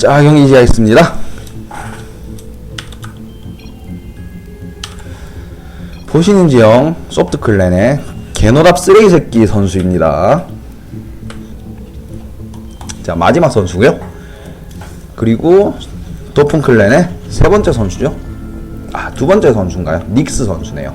자, 경기 시작했습니다. 보시는지요? 소프트 클랜의 개노답 쓰레기 새끼 선수입니다. 자, 마지막 선수고요. 그리고 도픈클랜의 세 번째 선수죠. 아, 두 번째 선수인가요? 닉스 선수네요.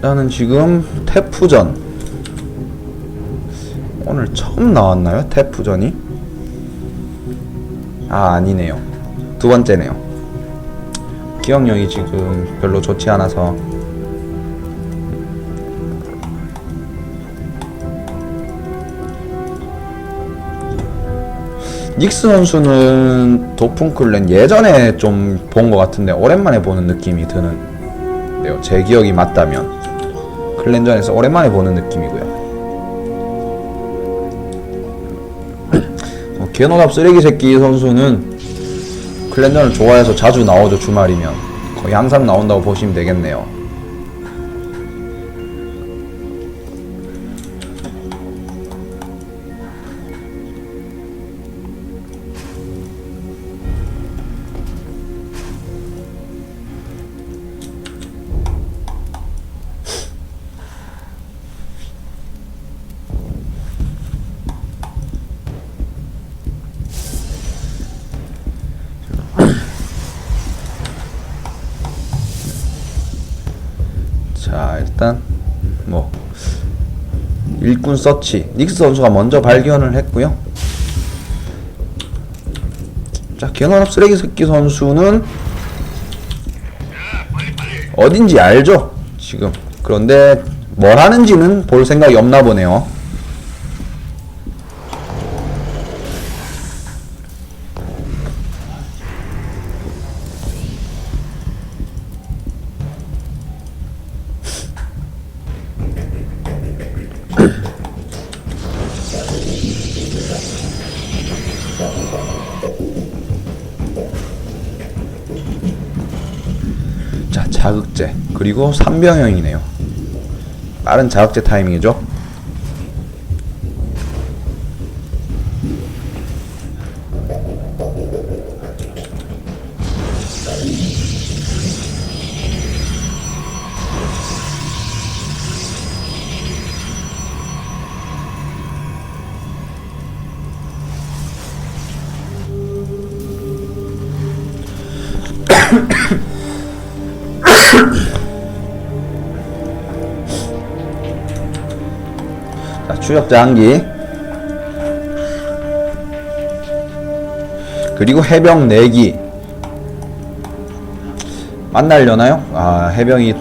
일단은 지금 태프전. 오늘 처음 나왔나요? 태프전이? 아 아니네요. 두 번째네요. 기억력이 지금 별로 좋지 않아서. 닉스 선수는 도풍클랜 예전에 좀 본 것 같은데 오랜만에 보는 느낌이 드는 제 기억이 맞다면 클랜전에서 오랜만에 보는 느낌이고요. 어, 개노답 쓰레기 새끼 선수는 클랜전을 좋아해서 자주 나오죠 주말이면 거의 항상 나온다고 보시면 되겠네요. 자 일단 뭐 일꾼 서치 닉스 선수가 먼저 발견을 했고요. 자 개노답 쓰레기 새끼 선수는 어딘지 알죠 지금 그런데 뭘 하는지는 볼 생각이 없나 보네요. 자 자극제 그리고 3병형이네요. 빠른 자극제 타이밍이죠 자 추적자 한기. 그리고 해병 4기. 만날려나요? 아 해병이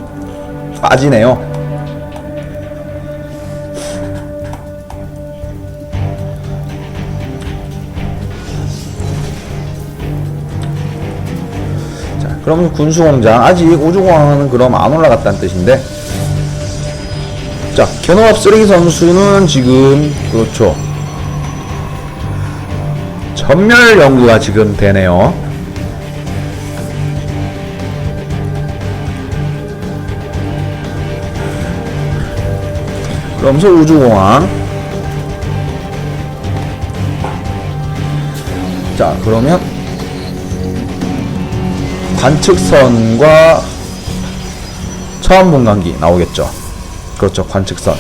빠지네요 그럼 군수공장 아직 우주공항은 그럼 안 올라갔다는 뜻인데 자, 견호합 쓰레기 선수는 지금 그렇죠. 전멸 연구가 지금 되네요. 그러면서 우주공항. 자, 그러면 관측선과 처음 분광기 나오겠죠. 그렇죠 관측선.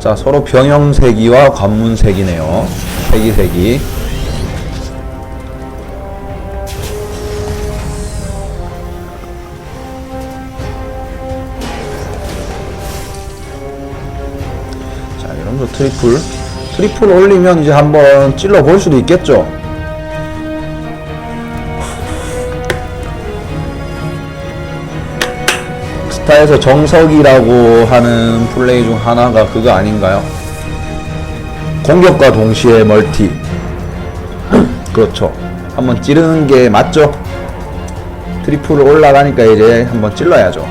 자 서로 병영세기와 관문세기네요. 세기세기. 자이 여기서 트리플. 트리플 올리면 이제 한번 찔러 볼 수도 있겠죠. 스타에서 정석이라고 하는 플레이 중 하나가 그거 아닌가요? 공격과 동시에 멀티. 그렇죠. 한번 찌르는 게 맞죠? 트리플 올라가니까 이제 한번 찔러야죠.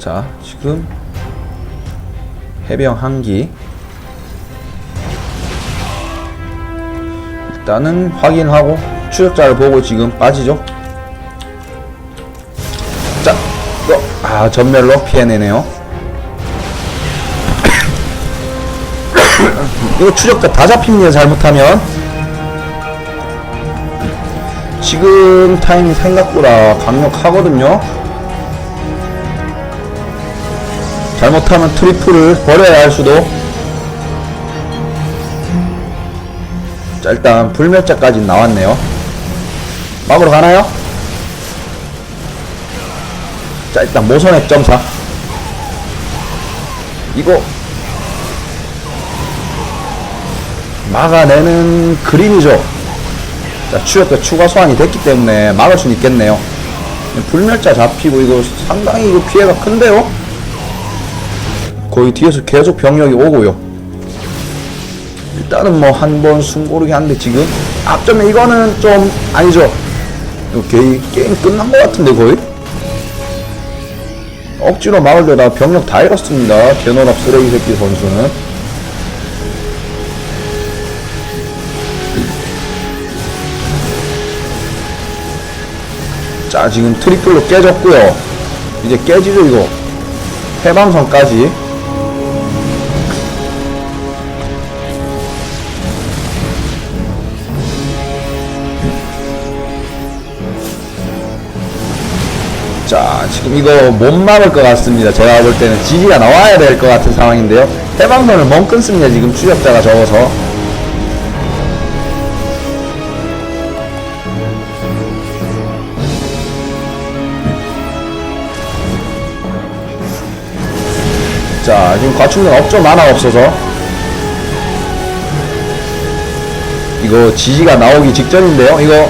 자, 지금 해병 한기 일단은 확인하고 추적자를 보고 지금 빠지죠. 자, 이거 아 전멸로 피해내네요. 이거 추적자 다 잡힙니다. 잘못하면 지금 타이밍 생각보다 강력하거든요. 잘못하면 트리플을 버려야 할 수도. 자 일단 불멸자까지 나왔네요. 막으러 가나요? 자 일단 모선액 점사. 이거 막아내는 그림이죠. 자 추적도 추가 소환이 됐기 때문에 막을 수는 있겠네요. 불멸자 잡히고 이거 상당히 이거 피해가 큰데요? 거의 뒤에서 계속 병력이 오고요. 일단은 뭐 한 번 숨고르기 하는데 지금 앞점에 이거는 좀 아니죠. 게임, 게임 끝난 것 같은데 거의? 억지로 막으려다 병력 다 잃었습니다. 개노랍 쓰레기 새끼 선수는. 자 지금 트리플로 깨졌고요. 이제 깨지죠 이거. 해방선까지. 자, 지금 이거 못 막을 것 같습니다. 제가 볼 때는 지지가 나와야 될 것 같은 상황인데요. 해방선을 멍 끊습니다. 지금 추적자가 적어서. 자, 지금 과충전 없죠? 만화 없어서. 이거 지지가 나오기 직전인데요. 이거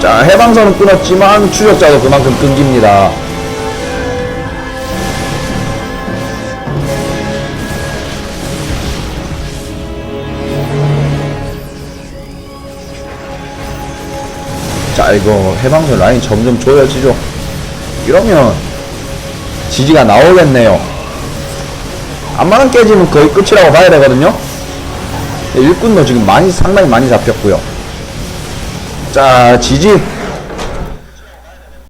자 해방선은 끊었지만 추적자도 그만큼 끊깁니다. 자 이거 해방선 라인 점점 조여지죠? 이러면 지지가 나오겠네요. 안마랑 깨지면 거의 끝이라고 봐야 되거든요. 일꾼도 지금 많이 상당히 많이 잡혔고요 자 지지